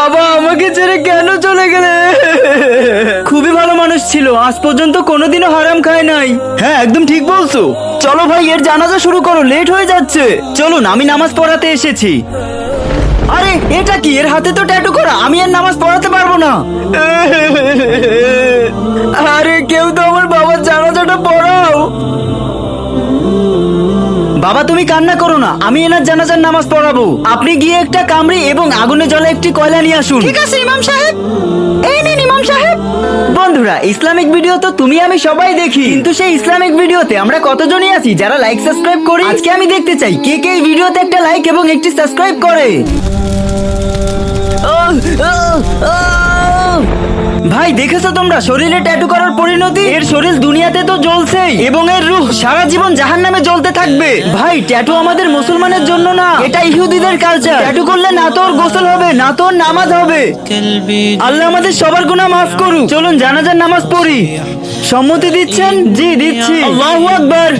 বাবা, আমাকে ছেড়ে কেন চলে গেলে? খুবই ভালো মানুষ ছিল, আজ পর্যন্ত কোনোদিনও হারাম খায় নাই। হ্যাঁ একদম ঠিক বলছো। চলো ভাই, এর জানাজা শুরু করো, লেট হয়ে যাচ্ছে। চলুন, আমি নামাজ পড়াতে এসেছি। আরে, এটা কি? এর হাতে তো ট্যাটু করা, আমি আর নামাজ পড়াতে পারব না। বাবা তুমি কান্না করো না। আমি এনার জানাজার নামাজ পড়াবো। আপনি গিয়ে একটা কামড়ি এবং আগুনে জলে একটি কয়লা নিয়ে আসুন। ঠিক আছে ইমাম সাহেব। এই নিন ইমাম সাহেব। বন্ধুরা ইসলামিক ভিডিও তো তুমি আমি সবাই দেখি। কিন্তু সেই ইসলামিক ভিডিওতে আমরা কতজনই আছি যারা লাইক সাবস্ক্রাইব করি আজকে আমি দেখতে চাই কে কে এই ভিডিওতে একটা লাইক এবং একটি সাবস্ক্রাইব করে। ভাই, দেখেছ তোমরা? শরীরে ট্যাটু করার পরিণতি? এর শরীর দুনিয়াতে তো জ্বলছেই। এবং এর রুহ সারা জীবন জাহান নামে জ্বলতে থাকবে। ভাই ট্যাটু আমাদের মুসলমানের জন্য না, এটা ইহুদিদের কালচার ট্যাটু করলে না তোর গোসল হবে, না তোর নামাজ হবে। আল্লাহ আমাদের সবার গুনাহ মাফ করুক। চলুন জানাজার নামাজ পড়ি। সম্মতি দিচ্ছেন? জি, দিচ্ছি। আল্লাহু আকবার।